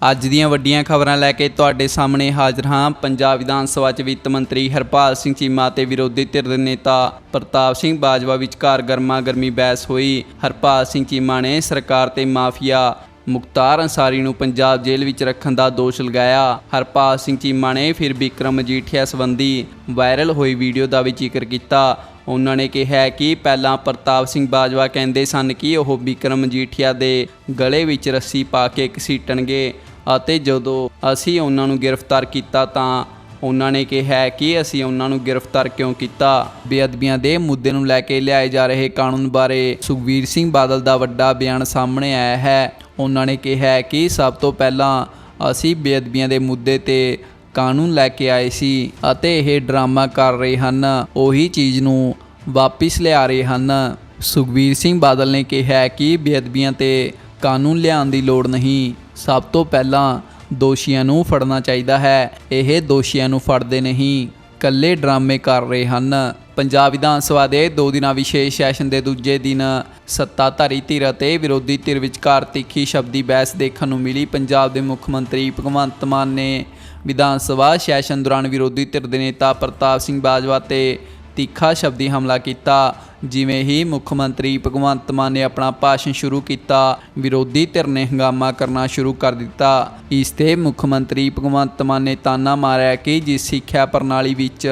ਅੱਜ ਦੀਆਂ ਵੱਡੀਆਂ ਖਬਰਾਂ ਲੈ ਕੇ ਤੁਹਾਡੇ ਸਾਹਮਣੇ ਹਾਜ਼ਰ ਹਾਂ। ਪੰਜਾਬ ਵਿਧਾਨ ਸਭਾ 'ਚ ਵਿੱਤ ਮੰਤਰੀ ਹਰਪਾਲ ਸਿੰਘ ਚੀਮਾ ਤੇ ਵਿਰੋਧੀ ਧਿਰ ਦੇ ਨੇਤਾ ਪ੍ਰਤਾਪ ਸਿੰਘ ਬਾਜਵਾ ਵਿਚਕਾਰ ਗਰਮਾ ਗਰਮੀ ਬਹਿਸ ਹੋਈ। ਹਰਪਾਲ ਸਿੰਘ ਚੀਮਾ ਨੇ ਸਰਕਾਰ ਤੇ ਮਾਫੀਆ, ਮੁਖਤਾਰ ਅੰਸਾਰੀ ਨੂੰ ਪੰਜਾਬ ਜੇਲ੍ਹ ਵਿੱਚ ਰੱਖਣ ਦਾ ਦੋਸ਼ ਲਗਾਇਆ। ਹਰਪਾਲ ਸਿੰਘ ਚੀਮਾ ਨੇ ਫਿਰ ਵਿਕਰਮ ਮਜੀਠੀਆ ਸੰਬੰਧੀ ਵਾਇਰਲ ਹੋਈ ਵੀਡੀਓ ਦਾ ਵੀ ਜ਼ਿਕਰ ਕੀਤਾ। ਉਹਨਾਂ ਨੇ ਕਿਹਾ ਕਿ ਪਹਿਲਾਂ ਪ੍ਰਤਾਪ ਸਿੰਘ ਬਾਜਵਾ ਕਹਿੰਦੇ ਸਨ ਕਿ ਉਹ ਵਿਕਰਮ ਮਜੀਠੀਆ ਦੇ ਗਲੇ ਵਿੱਚ ਰੱਸੀ ਪਾ ਕੇ ਘਸੀਟਣਗੇ ਅਤੇ ਜਦੋਂ ਅਸੀਂ ਉਹਨਾਂ ਨੂੰ ਗ੍ਰਿਫਤਾਰ ਕੀਤਾ ਤਾਂ ਉਹਨਾਂ ਨੇ ਕਿਹਾ ਕਿ ਅਸੀਂ ਉਹਨਾਂ ਨੂੰ ਗ੍ਰਿਫਤਾਰ ਕਿਉਂ ਕੀਤਾ? ਬੇਅਦਬੀਆਂ ਦੇ ਮੁੱਦੇ ਨੂੰ ਲੈ ਕੇ ਲਿਆਏ ਜਾ ਰਹੇ ਕਾਨੂੰਨ ਬਾਰੇ ਸੁਖਵੀਰ ਸਿੰਘ ਬਾਦਲ ਦਾ ਵੱਡਾ ਬਿਆਨ ਸਾਹਮਣੇ ਆਇਆ ਹੈ। ਉਹਨਾਂ ਨੇ ਕਿਹਾ ਕਿ ਸਭ ਤੋਂ ਪਹਿਲਾਂ ਅਸੀਂ ਬੇਅਦਬੀਆਂ ਦੇ ਮੁੱਦੇ ਤੇ ਕਾਨੂੰਨ ਲੈ ਕੇ ਆਏ ਸੀ ਅਤੇ ਇਹ ਡਰਾਮਾ ਕਰ ਰਹੇ ਹਨ, ਉਹੀ ਚੀਜ਼ ਨੂੰ ਵਾਪਿਸ ਲਿਆ ਰਹੇ ਹਨ। ਸੁਖਵੀਰ ਸਿੰਘ ਬਾਦਲ ਨੇ ਕਿਹਾ ਕਿ ਬੇਅਦਬੀਆਂ ਤੇ ਕਾਨੂੰਨ ਲਿਆਉਣ ਦੀ ਲੋੜ ਨਹੀਂ। ਸਭ ਤੋਂ ਪਹਿਲਾਂ ਦੋਸ਼ੀਆਂ ਨੂੰ ਫੜਨਾ ਚਾਹੀਦਾ ਹੈ। ਇਹ ਦੋਸ਼ੀਆਂ ਨੂੰ ਫੜਦੇ ਨਹੀਂ ਕੱਲੇ ਡਰਾਮੇ ਕਰ ਰਹੇ ਹਨ। ਪੰਜਾਬ ਵਿਧਾਨ ਸਭਾ ਦੇ ਦੋ ਦਿਨਾਂ ਵਿਸ਼ੇਸ਼ ਸੈਸ਼ਨ ਦੇ ਦੂਜੇ ਦਿਨ ਸੱਤਾਧਾਰੀ ਧਿਰ ਅਤੇ ਵਿਰੋਧੀ ਧਿਰ ਵਿਚਕਾਰ ਤਿੱਖੀ ਸ਼ਬਦੀ ਬਹਿਸ ਦੇਖਣ ਨੂੰ ਮਿਲੀ। ਪੰਜਾਬ ਦੇ ਮੁੱਖ ਮੰਤਰੀ ਭਗਵੰਤ ਮਾਨ ਨੇ ਵਿਧਾਨ ਸਭਾ ਸੈਸ਼ਨ ਦੌਰਾਨ ਵਿਰੋਧੀ ਧਿਰ ਦੇ ਨੇਤਾ ਪ੍ਰਤਾਪ ਸਿੰਘ ਬਾਜਵਾ ਤੇ ਤਿੱਖਾ ਸ਼ਬਦੀ ਹਮਲਾ ਕੀਤਾ। ਜਿਵੇਂ ਹੀ ਮੁੱਖ ਮੰਤਰੀ ਭਗਵੰਤ ਮਾਨ ਨੇ ਆਪਣਾ ਭਾਸ਼ਣ ਸ਼ੁਰੂ ਕੀਤਾ, ਵਿਰੋਧੀ ਧਿਰ ਨੇ ਹੰਗਾਮਾ ਕਰਨਾ ਸ਼ੁਰੂ ਕਰ ਦਿੱਤਾ। ਇਸ ਤੇ ਮੁੱਖ ਮੰਤਰੀ ਭਗਵੰਤ ਮਾਨ ਨੇ ਤਾਨਾ ਮਾਰਿਆ ਕਿ ਜਿਸ ਸਿੱਖਿਆ ਪ੍ਰਣਾਲੀ ਵਿੱਚ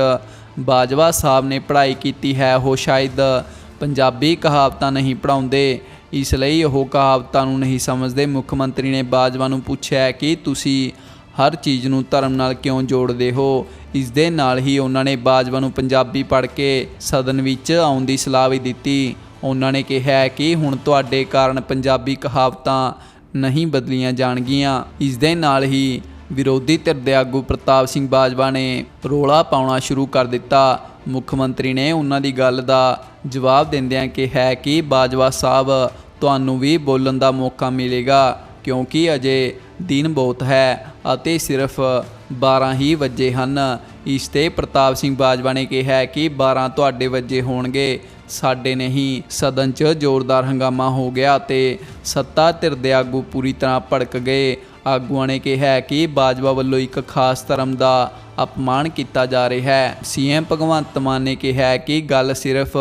ਬਾਜਵਾ ਸਾਹਿਬ ਨੇ ਪੜ੍ਹਾਈ ਕੀਤੀ ਹੈ, ਉਹ ਸ਼ਾਇਦ ਪੰਜਾਬੀ ਕਹਾਵਤਾਂ ਨਹੀਂ ਪੜਾਉਂਦੇ ਇਸ ਲਈ ਉਹ ਕਹਾਵਤਾਂ ਨੂੰ ਨਹੀਂ ਸਮਝਦੇ। ਮੁੱਖ ਮੰਤਰੀ ਨੇ ਬਾਜਵਾ ਨੂੰ ਪੁੱਛਿਆ ਕਿ ਤੁਸੀਂ ਹਰ ਚੀਜ਼ ਨੂੰ ਧਰਮ ਨਾਲ ਕਿਉਂ ਜੋੜਦੇ ਹੋ? ਇਸ ਦੇ ਨਾਲ ਹੀ ਉਹਨਾਂ ਨੇ ਬਾਜਵਾ ਨੂੰ ਪੰਜਾਬੀ ਪੜ੍ਹ ਕੇ ਸਦਨ ਵਿੱਚ ਆਉਣ ਦੀ ਸਲਾਹ ਵੀ ਦਿੱਤੀ। ਉਹਨਾਂ ਨੇ ਕਿਹਾ ਕਿ ਹੁਣ ਤੁਹਾਡੇ ਕਾਰਨ ਪੰਜਾਬੀ ਕਹਾਵਤਾਂ ਨਹੀਂ ਬਦਲੀਆਂ ਜਾਣਗੀਆਂ। ਇਸ ਦੇ ਨਾਲ ਹੀ ਵਿਰੋਧੀ ਧਿਰ ਦੇ ਆਗੂ ਪ੍ਰਤਾਪ ਸਿੰਘ ਬਾਜਵਾ ਨੇ ਰੋਲਾ ਪਾਉਣਾ ਸ਼ੁਰੂ ਕਰ ਦਿੱਤਾ। ਮੁੱਖ ਮੰਤਰੀ ਨੇ ਉਹਨਾਂ ਦੀ ਗੱਲ ਦਾ ਜਵਾਬ ਦਿੰਦਿਆਂ ਕਿਹਾ ਕਿ ਬਾਜਵਾ ਸਾਹਿਬ, ਤੁਹਾਨੂੰ ਵੀ ਬੋਲਣ ਦਾ ਮੌਕਾ ਮਿਲੇਗਾ, ਕਿਉਂਕਿ ਅਜੇ ਦਿਨ ਬਹੁਤ ਹੈ ਅਤੇ ਸਿਰਫ 12 ਹੀ ਵਜੇ ਹਨ। ਇਸ ਤੇ ਪ੍ਰਤਾਪ ਸਿੰਘ ਬਾਜਵਾ ਨੇ ਕਿਹਾ ਕਿ 12 ਤੁਹਾਡੇ ਵਜੇ ਹੋਣਗੇ। ਸਾਡੇ ਨਹੀਂ, ਸਦਨ 'ਚ ਜ਼ੋਰਦਾਰ ਹੰਗਾਮਾ ਹੋ ਗਿਆ ਤੇ ਸੱਤਾ ਧਿਰ ਦੇ ਆਗੂ ਪੂਰੀ ਤਰ੍ਹਾਂ ਭੜਕ ਗਏ। ਆਗੂਆਂ ਨੇ ਕਿਹਾ ਕਿ ਬਾਜਵਾ ਵੱਲੋਂ ਇੱਕ ਖਾਸ ਧਰਮ ਦਾ ਅਪਮਾਨ ਕੀਤਾ ਜਾ ਰਿਹਾ ਹੈ। ਸੀਐਮ ਭਗਵੰਤ ਮਾਨ ਨੇ ਕਿਹਾ ਕਿ ਗੱਲ ਸਿਰਫ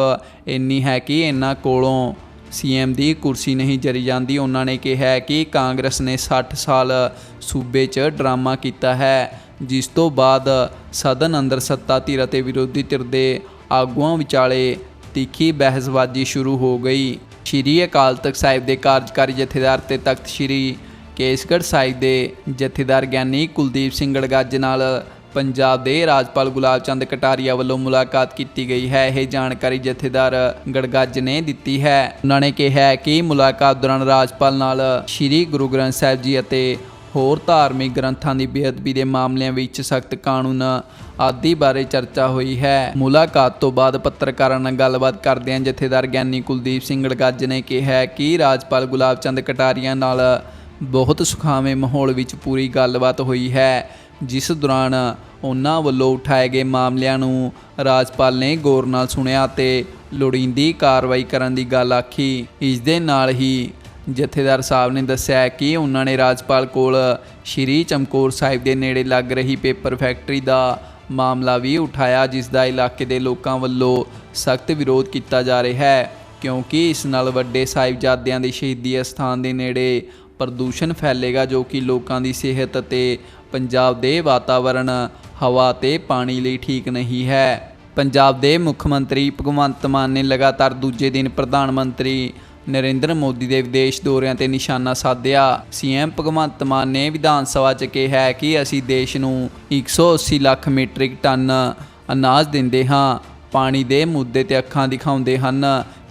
ਇੰਨੀ ਹੈ ਕਿ ਇਹਨਾਂ ਕੋਲੋਂ ਸੀਐਮ ਦੀ ਕੁਰਸੀ ਨਹੀਂ ਜਰੀ ਜਾਂਦੀ। ਉਹਨਾਂ ਨੇ ਕਿਹਾ ਕਿ ਕਾਂਗਰਸ ਨੇ 60 ਸਾਲ ਸੂਬੇ 'ਚ ਡਰਾਮਾ ਕੀਤਾ ਹੈ, ਜਿਸ ਤੋਂ ਬਾਅਦ ਸਦਨ ਅੰਦਰ ਸੱਤਾ ਧਿਰ ਅਤੇ ਵਿਰੋਧੀ ਧਿਰ ਦੇ ਆਗੂਆਂ ਵਿਚਾਲੇ ਤਿੱਖੀ ਬਹਿਸਬਾਜ਼ੀ ਸ਼ੁਰੂ ਹੋ ਗਈ। ਸ਼੍ਰੀ ਅਕਾਲ ਤਖਤ ਸਾਹਿਬ ਦੇ ਕਾਰਜਕਾਰੀ ਜਥੇਦਾਰ ਤੇ ਤਖਤ ਸ਼੍ਰੀ ਕੇਸਗੜ੍ਹ ਸਾਹਿਬ ਦੇ ਜਥੇਦਾਰ ਗਿਆਨੀ ਕੁਲਦੀਪ ਸਿੰਘ ਗੜਗੱਜ ਨਾਲ ਪੰਜਾਬ ਦੇ ਰਾਜਪਾਲ ਗੁਲਾਬ ਚੰਦ ਕਟਾਰੀਆ ਵੱਲੋਂ ਮੁਲਾਕਾਤ ਕੀਤੀ ਗਈ ਹੈ। ਇਹ ਜਾਣਕਾਰੀ ਜਥੇਦਾਰ ਗੜਗੱਜ ਨੇ ਦਿੱਤੀ ਹੈ। ਉਹਨਾਂ ਨੇ ਕਿਹਾ ਕਿ ਮੁਲਾਕਾਤ ਦੌਰਾਨ ਰਾਜਪਾਲ ਨਾਲ ਸ੍ਰੀ ਗੁਰੂ ਗ੍ਰੰਥ ਸਾਹਿਬ ਜੀ ਅਤੇ ਹੋਰ ਧਾਰਮਿਕ ਗ੍ਰੰਥਾਂ ਦੀ ਬੇਅਦਬੀ ਦੇ ਮਾਮਲਿਆਂ ਵਿੱਚ ਸਖਤ ਕਾਨੂੰਨ ਆਦਿ ਬਾਰੇ ਚਰਚਾ ਹੋਈ ਹੈ। ਮੁਲਾਕਾਤ ਤੋਂ ਬਾਅਦ ਪੱਤਰਕਾਰਾਂ ਨਾਲ ਗੱਲਬਾਤ ਕਰਦਿਆਂ ਜਥੇਦਾਰ ਗਿਆਨੀ ਕੁਲਦੀਪ ਸਿੰਘ ਗੜਗੱਜ ਨੇ ਕਿਹਾ ਕਿ ਰਾਜਪਾਲ ਗੁਲਾਬ ਚੰਦ ਕਟਾਰੀਆ ਨਾਲ ਬਹੁਤ ਸੁਖਾਵੇਂ ਮਾਹੌਲ ਵਿੱਚ ਪੂਰੀ ਗੱਲਬਾਤ ਹੋਈ ਹੈ। ਜਿਸ ਦੌਰਾਨ ਉਹਨਾਂ ਵੱਲੋਂ ਉਠਾਏ ਗਏ ਮਾਮਲਿਆਂ ਨੂੰ ਰਾਜਪਾਲ ਨੇ ਗੌਰ ਨਾਲ ਸੁਣਿਆ ਤੇ ਲੋੜੀਂਦੀ ਕਾਰਵਾਈ ਕਰਨ ਦੀ ਗੱਲ ਆਖੀ। ਇਸ ਦੇ ਨਾਲ ਹੀ ਜਥੇਦਾਰ ਸਾਹਿਬ ਨੇ ਦੱਸਿਆ ਕਿ ਉਹਨਾਂ ਨੇ ਰਾਜਪਾਲ ਕੋਲ ਸ਼੍ਰੀ ਚਮਕੌਰ ਸਾਹਿਬ ਦੇ ਨੇੜੇ ਲੱਗ ਰਹੀ ਪੇਪਰ ਫੈਕਟਰੀ ਦਾ ਮਾਮਲਾ ਵੀ ਉਠਾਇਆ, ਜਿਸ ਦਾ ਇਲਾਕੇ ਦੇ ਲੋਕਾਂ ਵੱਲੋਂ ਸਖਤ ਵਿਰੋਧ ਕੀਤਾ ਜਾ ਰਿਹਾ ਹੈ, ਕਿਉਂਕਿ ਇਸ ਨਾਲ ਵੱਡੇ ਸਾਹਿਬਜ਼ਾਦਿਆਂ ਦੇ ਸ਼ਹੀਦੀ ਅਸਥਾਨ ਦੇ ਨੇੜੇ ਪ੍ਰਦੂਸ਼ਣ ਫੈਲੇਗਾ, ਜੋ ਕਿ ਲੋਕਾਂ ਦੀ ਸਿਹਤ ਅਤੇ ਪੰਜਾਬ ਦੇ ਵਾਤਾਵਰਣ, ਹਵਾ ਤੇ ਪਾਣੀ ਲਈ ਠੀਕ ਨਹੀਂ ਹੈ। ਪੰਜਾਬ ਦੇ ਮੁੱਖ ਮੰਤਰੀ ਭਗਵੰਤ ਮਾਨ ਨੇ ਲਗਾਤਾਰ ਦੂਜੇ ਦਿਨ ਪ੍ਰਧਾਨ ਮੰਤਰੀ ਨਰਿੰਦਰ ਮੋਦੀ ਦੇ ਵਿਦੇਸ਼ ਦੌਰਿਆਂ ਤੇ ਨਿਸ਼ਾਨਾ ਸਾਧਿਆ। ਸੀਐਮ ਭਗਵੰਤ ਮਾਨ ਨੇ ਵਿਧਾਨ ਸਭਾ 'ਚ ਕਿਹਾ ਕਿ ਅਸੀਂ ਦੇਸ਼ ਨੂੰ 180 ਲੱਖ ਮੀਟ੍ਰਿਕ ਟਨ ਅਨਾਜ ਦਿੰਦੇ ਹਾਂ। ਪਾਣੀ ਦੇ ਮੁੱਦੇ ਤੇ ਅੱਖਾਂ ਦਿਖਾਉਂਦੇ ਹਨ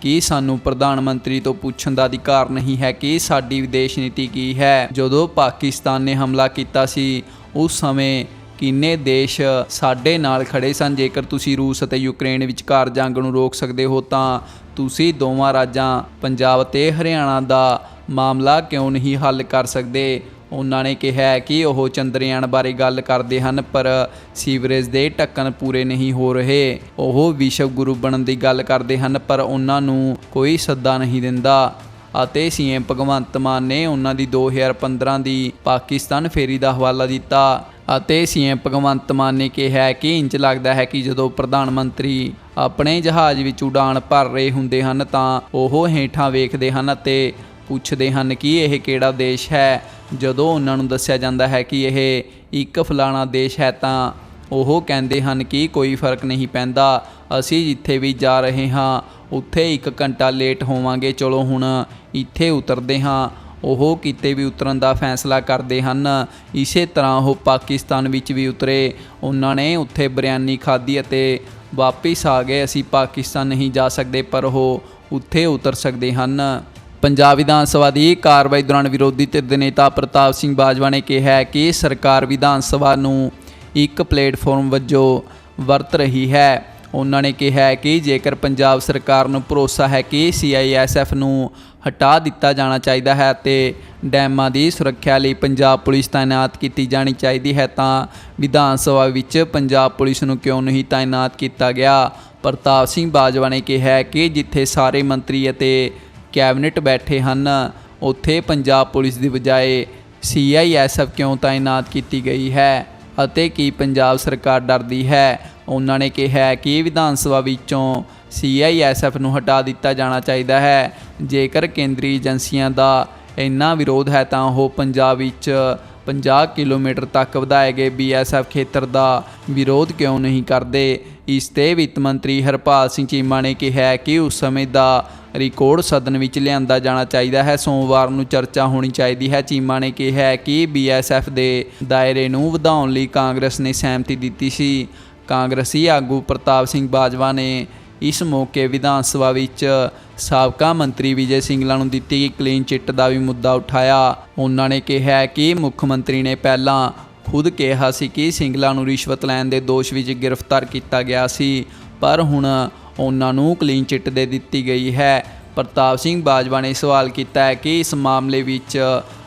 ਕਿ ਸਾਨੂੰ ਪ੍ਰਧਾਨ ਮੰਤਰੀ ਤੋਂ ਪੁੱਛਣ ਦਾ ਅਧਿਕਾਰ ਨਹੀਂ ਹੈ ਕਿ ਸਾਡੀ ਵਿਦੇਸ਼ ਨੀਤੀ ਕੀ ਹੈ। ਜਦੋਂ ਪਾਕਿਸਤਾਨ ਨੇ ਹਮਲਾ ਕੀਤਾ ਸੀ, ਉਸ ਸਮੇਂ ਕਿੰਨੇ ਦੇਸ਼ ਸਾਡੇ ਨਾਲ ਖੜੇ ਸਨ? ਜੇਕਰ ਤੁਸੀਂ ਰੂਸ ਅਤੇ ਯੂਕਰੇਨ ਵਿਚਕਾਰ ਜੰਗ ਨੂੰ ਰੋਕ ਸਕਦੇ ਹੋ, ਤਾਂ ਤੁਸੀਂ ਦੋਵਾਂ ਰਾਜਾਂ, ਪੰਜਾਬ ਤੇ ਹਰਿਆਣਾ ਦਾ ਮਾਮਲਾ ਕਿਉਂ ਨਹੀਂ ਹੱਲ ਕਰ ਸਕਦੇ? ਉਹਨਾਂ ਨੇ ਕਿਹਾ ਕਿ ਉਹ ਚੰਦਰਯਾਨ ਬਾਰੇ ਗੱਲ ਕਰਦੇ ਹਨ, ਪਰ ਸੀਵਰੇਜ ਦੇ ਢੱਕਣ ਪੂਰੇ ਨਹੀਂ ਹੋ ਰਹੇ। ਉਹ ਵਿਸ਼ਵ ਗੁਰੂ ਬਣਨ ਦੀ ਗੱਲ ਕਰਦੇ ਹਨ, ਪਰ ਉਹਨਾਂ ਨੂੰ ਕੋਈ ਸੱਦਾ ਨਹੀਂ ਦਿੰਦਾ। ਅਤੇ ਸੀਐਮ ਭਗਵੰਤ ਮਾਨ ਨੇ ਉਹਨਾਂ ਦੀ 2015 ਦੀ ਪਾਕਿਸਤਾਨ ਫੇਰੀ ਦਾ ਹਵਾਲਾ ਦਿੱਤਾ। ਅਤੇ ਸੀਐਮ ਭਗਵੰਤ ਮਾਨ ਨੇ ਕਿਹਾ ਕਿ ਇੰਜ ਲੱਗਦਾ ਹੈ ਕਿ ਜਦੋਂ ਪ੍ਰਧਾਨ ਮੰਤਰੀ ਆਪਣੇ ਜਹਾਜ਼ ਵਿੱਚ ਉਡਾਨ ਭਰ ਰਹੇ ਹੁੰਦੇ ਹਨ, ਤਾਂ ਉਹ ਹੇਠਾਂ ਵੇਖਦੇ ਹਨ ਅਤੇ ਪੁੱਛਦੇ ਹਨ ਕਿ ਇਹ ਕਿਹੜਾ ਦੇਸ਼ ਹੈ। ਜਦੋਂ ਉਹਨਾਂ ਨੂੰ ਦੱਸਿਆ ਜਾਂਦਾ ਹੈ ਕਿ ਇਹ ਇੱਕ ਫਲਾਣਾ ਦੇਸ਼ ਹੈ ਤਾਂ ਉਹ ਕਹਿੰਦੇ ਹਨ ਕਿ ਕੋਈ ਫ਼ਰਕ ਨਹੀਂ ਪੈਂਦਾ, ਅਸੀਂ ਜਿੱਥੇ ਵੀ ਜਾ ਰਹੇ ਹਾਂ, ਉੱਥੇ ਇੱਕ ਘੰਟਾ ਲੇਟ ਹੋਵਾਂਗੇ, ਚਲੋ ਹੁਣ ਇੱਥੇ ਉਤਰਦੇ ਹਾਂ। ਉਹ ਕਿਤੇ ਵੀ ਉਤਰਨ ਦਾ ਫੈਸਲਾ ਕਰਦੇ ਹਨ। ਇਸੇ ਤਰ੍ਹਾਂ ਉਹ ਪਾਕਿਸਤਾਨ ਵਿੱਚ ਵੀ ਉਤਰੇ। ਉਹਨਾਂ ਨੇ ਉੱਥੇ ਬਿਰਿਆਨੀ ਖਾਧੀ ਅਤੇ ਵਾਪਿਸ ਆ ਗਏ। ਅਸੀਂ ਪਾਕਿਸਤਾਨ ਨਹੀਂ ਜਾ ਸਕਦੇ, ਪਰ ਉਹ ਉੱਥੇ ਉਤਰ ਸਕਦੇ ਹਨ। ਪੰਜਾਬ ਵਿਧਾਨ ਸਭਾ ਦੀ ਕਾਰਵਾਈ ਦੌਰਾਨ ਵਿਰੋਧੀ ਧਿਰ ਦੇ ਨੇਤਾ ਪ੍ਰਤਾਪ ਸਿੰਘ ਬਾਜਵਾ ਨੇ ਕਿਹਾ ਕਿ ਸਰਕਾਰ ਵਿਧਾਨ ਸਭਾ ਨੂੰ ਇੱਕ ਪਲੇਟਫਾਰਮ ਵਜੋਂ ਵਰਤ ਰਹੀ ਹੈ। ਉਹਨਾਂ ਨੇ ਕਿਹਾ ਕਿ ਜੇਕਰ ਪੰਜਾਬ ਸਰਕਾਰ ਨੂੰ ਭਰੋਸਾ ਹੈ ਕਿ ਸੀਆਈਐਸਐਫ ਨੂੰ ਹਟਾ ਦਿੱਤਾ ਜਾਣਾ ਚਾਹੀਦਾ ਹੈ ਤੇ ਡੈਮਾਂ ਦੀ ਸੁਰੱਖਿਆ ਲਈ ਪੰਜਾਬ ਪੁਲਿਸ ਤਾਇਨਾਤ ਕੀਤੀ ਜਾਣੀ ਚਾਹੀਦੀ ਹੈ, ਤਾਂ ਵਿਧਾਨ ਸਭਾ ਵਿੱਚ ਪੰਜਾਬ ਪੁਲਿਸ ਨੂੰ ਕਿਉਂ ਨਹੀਂ ਤਾਇਨਾਤ ਕੀਤਾ ਗਿਆ? ਪ੍ਰਤਾਪ ਸਿੰਘ ਬਾਜਵਾ ਨੇ ਕਿਹਾ ਕਿ ਜਿੱਥੇ ਸਾਰੇ ਮੰਤਰੀ ਅਤੇ ਕੈਬਨਿਟ ਬੈਠੇ ਹਨ। ਉੱਥੇ ਪੰਜਾਬ ਪੁਲਿਸ ਦੀ ਬਜਾਏ ਸੀਆਈਐਸਐਫ ਕਿਉਂ ਤਾਇਨਾਤ ਕੀਤੀ ਗਈ ਹੈ ਅਤੇ ਕੀ ਪੰਜਾਬ ਸਰਕਾਰ ਡਰਦੀ ਹੈ? ਉਹਨਾਂ ਨੇ ਕਿਹਾ ਕਿ ਵਿਧਾਨ ਸਭਾ ਵਿੱਚੋਂ ਸੀਆਈਐਸਐਫ ਨੂੰ ਹਟਾ ਦਿੱਤਾ ਜਾਣਾ ਚਾਹੀਦਾ ਹੈ। ਜੇਕਰ ਕੇਂਦਰੀ ਏਜੰਸੀਆਂ ਦਾ ਇੰਨਾ ਵਿਰੋਧ ਹੈ ਤਾਂ ਉਹ ਪੰਜਾਬ ਵਿੱਚ 50 ਕਿਲੋਮੀਟਰ ਤੱਕ ਵਧਾਏ ਗਏ ਬੀਐਸਐਫ ਖੇਤਰ ਦਾ ਵਿਰੋਧ ਕਿਉਂ ਨਹੀਂ ਕਰਦੇ? ਇਸ ਤੇ ਵਿੱਤ ਮੰਤਰੀ ਹਰਪਾਲ ਸਿੰਘ ਚੀਮਾ ਨੇ ਕਿਹਾ ਕਿ ਉਸ ਸਮੇਂ ਦਾ ਰਿਕਾਰਡ ਸਦਨ ਵਿੱਚ ਲਿਆਂਦਾ ਜਾਣਾ ਚਾਹੀਦਾ ਹੈ। ਸੋਮਵਾਰ ਨੂੰ ਚਰਚਾ ਹੋਣੀ ਚਾਹੀਦੀ ਹੈ। ਚੀਮਾ ਨੇ ਕਿਹਾ ਹੈ ਕਿ ਬੀਐਸਐਫ ਦੇ ਦਾਇਰੇ ਨੂੰ ਵਧਾਉਣ ਲਈ ਕਾਂਗਰਸ ਨੇ ਸਹਿਮਤੀ ਦਿੱਤੀ ਸੀ। ਕਾਂਗਰਸੀ ਆਗੂ ਪ੍ਰਤਾਪ ਸਿੰਘ ਬਾਜਵਾ ਨੇ ਇਸ ਮੌਕੇ ਵਿਧਾਨ ਸਭਾ ਵਿੱਚ ਸਾਬਕਾ ਮੰਤਰੀ ਵਿਜੇ ਸਿੰਗਲਾ ਨੂੰ ਦਿੱਤੀ ਗਈ ਕਲੀਨ ਚਿੱਟ ਦਾ ਵੀ ਮੁੱਦਾ ਉਠਾਇਆ। ਉਹਨਾਂ ਨੇ ਕਿਹਾ ਕਿ ਮੁੱਖ ਮੰਤਰੀ ਨੇ ਪਹਿਲਾਂ ਖੁਦ ਕਿਹਾ ਸੀ ਕਿ ਸਿੰਗਲਾ ਨੂੰ ਰਿਸ਼ਵਤ ਲੈਣ ਦੇ ਦੋਸ਼ ਵਿੱਚ ਗ੍ਰਿਫਤਾਰ ਕੀਤਾ ਗਿਆ ਸੀ। ਪਰ ਹੁਣ ਉਹਨਾਂ ਨੂੰ ਕਲੀਨ ਚਿੱਟ ਦੇ ਦਿੱਤੀ ਗਈ ਹੈ। ਪ੍ਰਤਾਪ ਸਿੰਘ ਬਾਜਵਾ ਨੇ ਸਵਾਲ ਕੀਤਾ ਹੈ ਕਿ ਇਸ ਮਾਮਲੇ ਵਿੱਚ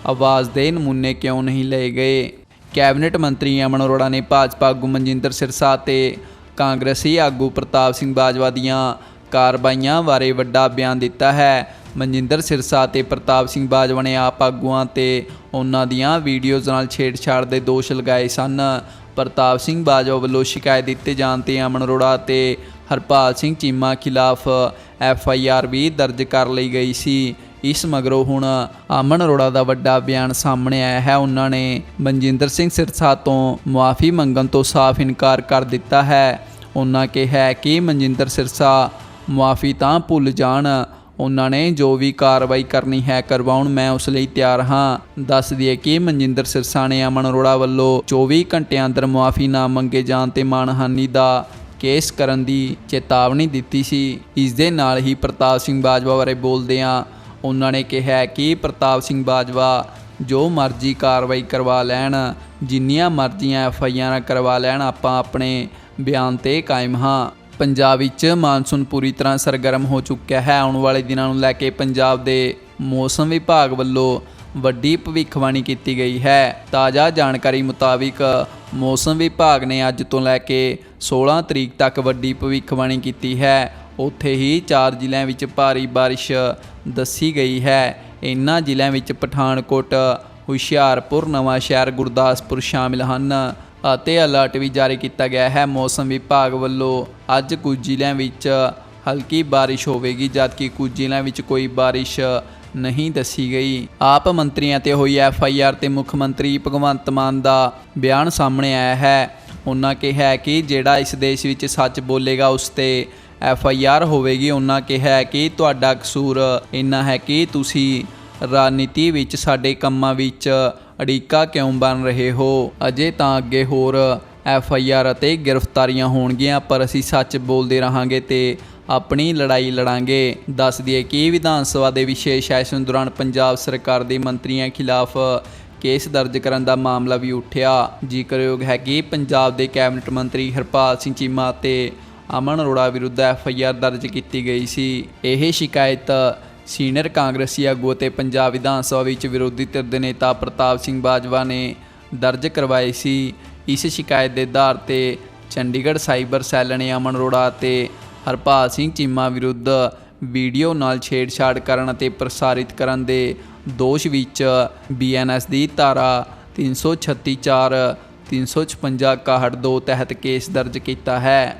ਆਵਾਜ਼ ਦੇ ਨਮੂਨੇ ਕਿਉਂ ਨਹੀਂ ਲਏ ਗਏ? ਕੈਬਨਿਟ ਮੰਤਰੀ ਅਮਨ ਅਰੋੜਾ ਨੇ ਭਾਜਪਾ ਆਗੂ ਮਨਜਿੰਦਰ ਸਿਰਸਾ ਤੇ ਕਾਂਗਰਸੀ ਆਗੂ ਪ੍ਰਤਾਪ ਸਿੰਘ ਬਾਜਵਾ ਦੀਆਂ ਕਾਰਵਾਈਆਂ ਬਾਰੇ ਵੱਡਾ ਬਿਆਨ ਦਿੱਤਾ ਹੈ। ਮਨਜਿੰਦਰ ਸਿਰਸਾ ਤੇ ਪ੍ਰਤਾਪ ਸਿੰਘ ਬਾਜਵਾ ਨੇ ਆਪ ਆਗੂਆਂ ਤੇ ਉਹਨਾਂ ਦੀਆਂ ਵੀਡੀਓਜ਼ ਨਾਲ ਛੇੜਛਾੜ ਦੇ ਦੋਸ਼ ਲਗਾਏ ਸਨ। ਪ੍ਰਤਾਪ ਸਿੰਘ ਬਾਜਵਾ ਵੱਲੋਂ ਸ਼ਿਕਾਇਤ ਦਿੱਤੇ ਜਾਣ ਤੇ ਅਮਨ ਅਰੋੜਾ ਤੇ ਹਰਪਾਲ ਸਿੰਘ ਚੀਮਾ ਖਿਲਾਫ ਐਫ ਆਈ ਆਰ ਵੀ ਦਰਜ ਕਰ ਲਈ ਗਈ ਸੀ। ਇਸ ਮਗਰੋਂ ਹੁਣ ਅਮਨ ਅਰੋੜਾ ਦਾ ਵੱਡਾ ਬਿਆਨ ਸਾਹਮਣੇ ਆਇਆ ਹੈ। ਉਹਨਾਂ ਨੇ ਮਨਜਿੰਦਰ ਸਿੰਘ ਸਿਰਸਾ ਤੋਂ ਮੁਆਫੀ ਮੰਗਣ ਤੋਂ ਸਾਫ਼ ਇਨਕਾਰ ਕਰ ਦਿੱਤਾ ਹੈ। ਉਹਨਾਂ ਕਿਹਾ ਕਿ ਮਨਜਿੰਦਰ ਸਿਰਸਾ ਮੁਆਫੀ ਤਾਂ ਭੁੱਲ ਜਾਣ। ਉਹਨਾਂ ਨੇ ਜੋ ਵੀ ਕਾਰਵਾਈ ਕਰਨੀ ਹੈ ਕਰਵਾਉਣ ਮੈਂ ਉਸ ਲਈ ਤਿਆਰ ਹਾਂ। ਦੱਸ ਦਈਏ ਕਿ ਮਨਜਿੰਦਰ ਸਿਰਸਾ ਨੇ ਅਮਨ ਅਰੋੜਾ ਵੱਲੋਂ 24 ਘੰਟਿਆਂ ਅੰਦਰ ਮੁਆਫੀ ਨਾ ਮੰਗੇ ਜਾਣ ਤੇ ਮਾਨਹਾਨੀ ਦਾ ਕੇਸ ਕਰਨ ਦੀ ਚੇਤਾਵਨੀ ਦਿੱਤੀ ਸੀ। ਇਸ ਦੇ ਨਾਲ ਹੀ ਪ੍ਰਤਾਪ ਸਿੰਘ ਬਾਜਵਾ ਬਾਰੇ ਬੋਲਦਿਆਂ ਉਹਨਾਂ ਨੇ ਕਿਹਾ ਕਿ ਪ੍ਰਤਾਪ ਸਿੰਘ ਬਾਜਵਾ ਜੋ ਮਰਜ਼ੀ ਕਾਰਵਾਈ ਕਰਵਾ ਲੈਣ, ਜਿੰਨੀਆਂ ਮਰਜ਼ੀਆਂ ਐਫ ਆਈ ਆਰ ਕਰਵਾ ਲੈਣ, ਆਪਾਂ ਆਪਣੇ ਬਿਆਨ ਤੇ ਕਾਇਮ ਹਾਂ। ਪੰਜਾਬ ਵਿੱਚ ਮਾਨਸੂਨ ਪੂਰੀ ਤਰ੍ਹਾਂ ਸਰਗਰਮ ਹੋ ਚੁੱਕਿਆ ਹੈ। ਆਉਣ ਵਾਲੇ ਦਿਨਾਂ ਨੂੰ ਲੈ ਕੇ ਪੰਜਾਬ ਦੇ ਮੌਸਮ ਵਿਭਾਗ ਵੱਲੋਂ ਵੱਡੀ ਭਵਿੱਖਬਾਣੀ ਕੀਤੀ ਗਈ ਹੈ। ਤਾਜ਼ਾ ਜਾਣਕਾਰੀ ਮੁਤਾਬਿਕ, ਮੌਸਮ ਵਿਭਾਗ ਨੇ ਅੱਜ ਤੋਂ ਲੈ ਕੇ 16 ਤਰੀਕ ਤੱਕ ਵੱਡੀ ਭਵਿੱਖਬਾਣੀ ਕੀਤੀ ਹੈ। ਉੱਥੇ ਹੀ ਚਾਰ ਜ਼ਿਲ੍ਹਿਆਂ ਵਿੱਚ ਭਾਰੀ ਬਾਰਿਸ਼ ਦੱਸੀ ਗਈ ਹੈ। ਇਨ੍ਹਾਂ ਜ਼ਿਲ੍ਹਿਆਂ ਵਿੱਚ ਪਠਾਨਕੋਟ, ਹੁਸ਼ਿਆਰਪੁਰ, ਨਵਾਂ ਸ਼ਹਿਰ, ਗੁਰਦਾਸਪੁਰ ਸ਼ਾਮਿਲ ਹਨ ਅਤੇ ਅਲਰਟ ਵੀ ਜਾਰੀ ਕੀਤਾ ਗਿਆ ਹੈ। ਮੌਸਮ ਵਿਭਾਗ ਵੱਲੋਂ ਅੱਜ ਕੁਝ ਜ਼ਿਲ੍ਹਿਆਂ ਵਿੱਚ ਹਲਕੀ ਬਾਰਿਸ਼ ਹੋਵੇਗੀ, ਜਦਕਿ ਕੁਝ ਜ਼ਿਲ੍ਹਿਆਂ ਵਿੱਚ ਕੋਈ ਬਾਰਿਸ਼ ਨਹੀਂ ਦੱਸੀ ਗਈ। ਆਪ ਮੰਤਰੀਆਂ ਤੇ ਹੋਈ ਐਫ ਆਈ ਆਰ ਤੇ ਮੁੱਖ ਮੰਤਰੀ ਭਗਵੰਤ ਮਾਨ ਦਾ ਬਿਆਨ ਸਾਹਮਣੇ ਆਇਆ ਹੈ। ਉਹਨਾਂ ਕਿਹਾ ਕਿ ਜਿਹੜਾ ਇਸ ਦੇਸ਼ ਵਿੱਚ ਸੱਚ ਬੋਲੇਗਾ, ਉਸ ਤੇ ਐਫ ਆਈ ਆਰ ਹੋਵੇਗੀ। ਉਹਨਾਂ ਕਿਹਾ ਕਿ ਤੁਹਾਡਾ ਕਸੂਰ ਇੰਨਾ ਹੈ ਕਿ ਤੁਸੀਂ ਰਾਜਨੀਤੀ ਵਿੱਚ ਸਾਡੇ ਕੰਮਾਂ ਵਿੱਚ ਅੜਿੱਕਾ ਕਿਉਂ ਬਣ ਰਹੇ ਹੋ? ਅਜੇ ਤਾਂ ਅੱਗੇ ਹੋਰ ਐਫ ਆਈ ਆਰ ਅਤੇ ਗ੍ਰਿਫਤਾਰੀਆਂ ਹੋਣਗੀਆਂ, ਪਰ ਅਸੀਂ ਸੱਚ ਬੋਲਦੇ ਰਹਾਂਗੇ ਤੇ ਆਪਣੀ ਲੜਾਈ ਲੜਾਂਗੇ। ਦੱਸ ਦਈਏ ਕਿ ਵਿਧਾਨ ਸਭਾ ਦੇ ਵਿਸ਼ੇਸ਼ ਸੈਸ਼ਨ ਦੌਰਾਨ ਪੰਜਾਬ ਸਰਕਾਰ ਦੇ ਮੰਤਰੀਆਂ ਖਿਲਾਫ ਕੇਸ ਦਰਜ ਕਰਨ ਦਾ ਮਾਮਲਾ ਵੀ ਉੱਠਿਆ। ਜ਼ਿਕਰਯੋਗ ਹੈ ਕਿ ਪੰਜਾਬ ਦੇ ਕੈਬਨਿਟ ਮੰਤਰੀ ਹਰਪਾਲ ਸਿੰਘ ਚੀਮਾ ਤੇ ਅਮਨ ਅਰੋੜਾ ਵਿਰੁੱਧ ਐਫ ਆਈ ਆਰ ਦਰਜ ਕੀਤੀ ਗਈ ਸੀ। ਇਹ ਸ਼ਿਕਾਇਤ ਸੀਨੀਅਰ ਕਾਂਗਰਸੀ ਆਗੂ ਅਤੇ ਪੰਜਾਬ ਵਿਧਾਨ ਸਭਾ ਵਿੱਚ ਵਿਰੋਧੀ ਧਿਰ ਦੇ ਨੇਤਾ ਪ੍ਰਤਾਪ ਸਿੰਘ ਬਾਜਵਾ ਨੇ ਦਰਜ ਕਰਵਾਈ ਸੀ। ਇਸ ਸ਼ਿਕਾਇਤ ਦੇ ਆਧਾਰ ਤੇ ਚੰਡੀਗੜ੍ਹ ਸਾਈਬਰ ਸੈੱਲ ਨੇ ਅਮਨ ਅਰੋੜਾ ਤੇ ਹਰਪਾਲ ਸਿੰਘ ਚੀਮਾ ਵਿਰੁੱਧ ਵੀਡੀਓ ਨਾਲ ਛੇੜਛਾੜ ਕਰਨ ਅਤੇ ਪ੍ਰਸਾਰਿਤ ਕਰਨ ਦੇ ਦੋਸ਼ ਵਿੱਚ ਬੀਐਨਐਸ ਦੀ ਧਾਰਾ 336 4 356 61 2 ਤਹਿਤ ਕੇਸ ਦਰਜ ਕੀਤਾ ਹੈ।